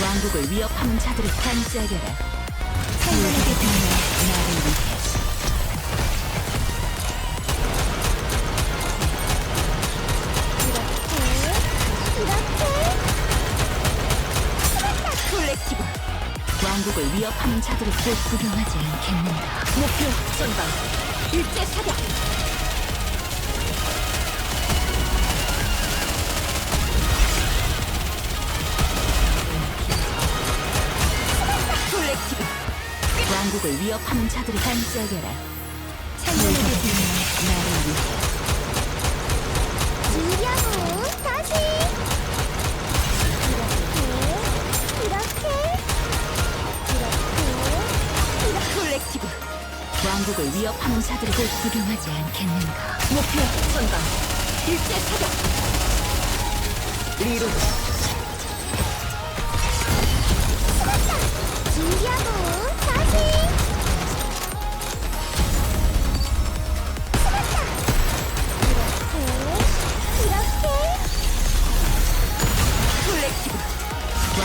왕국을 위협하는 자들을 반짝여라. 생명에게 빛나 나를 위해. 콜렉티브 왕국을 위협하는 자들을 꼭 구경하지 않겠는가 목표 선방 일제 사격 왕국을 위협하는 자들을 반짝여라. 생명에게 빛나 나를 위해 준비하고 다시. 이렇게 이렇게 이렇게 콜렉티브 왕국을 위협하는 자들을 꼭 구경하지 않겠는가? 목표 선방 일제 사격. 리로드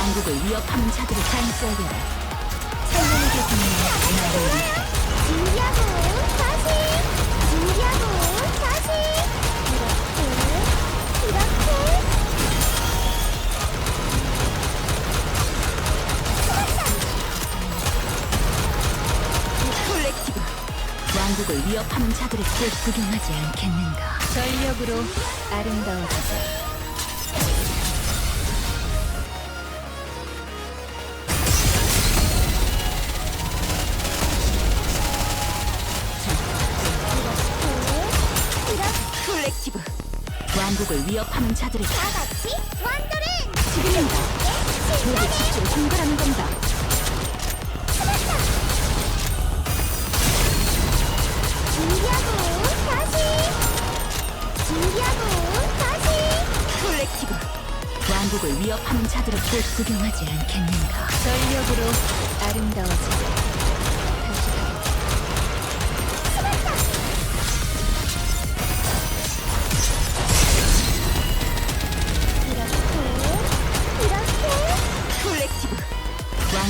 왕국을 위협하는 자들을 생명에게 빛나 나를 위해 준비하고 다시 준비하고 다시 이렇게 이렇게 콜렉티브 왕국을 위협하는 자들을 꼭 구경하지 않겠는가 전력으로 아름다워지자 왕국을 위협하는 자들을 다 같이 완도를 지금입니다 모두 집중 공갈하는 겁니다. 준비하고 다시. 준비하고 다시. 콜렉티브 왕국을 위협하는 자들을 꼭 구경하지 않겠는가? 전력으로 아름다워지자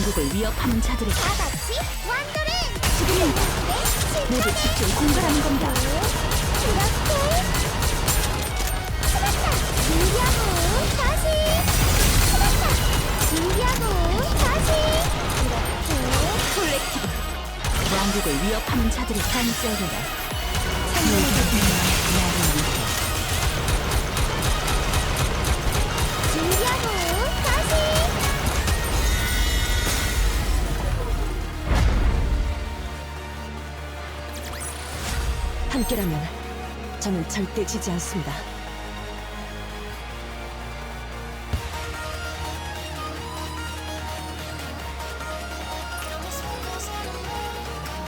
왕국을 위협하는 자들을 다 같이 완도를 지금입니다 모두 집중 공갈하는 겁니다 이렇게 준비하고 다시 준비하고 다시 이렇게 콜렉티브 왕국을 위협하는 자들을 반짝여라 생명에 함께라면 저는 절대 지지 않습니다.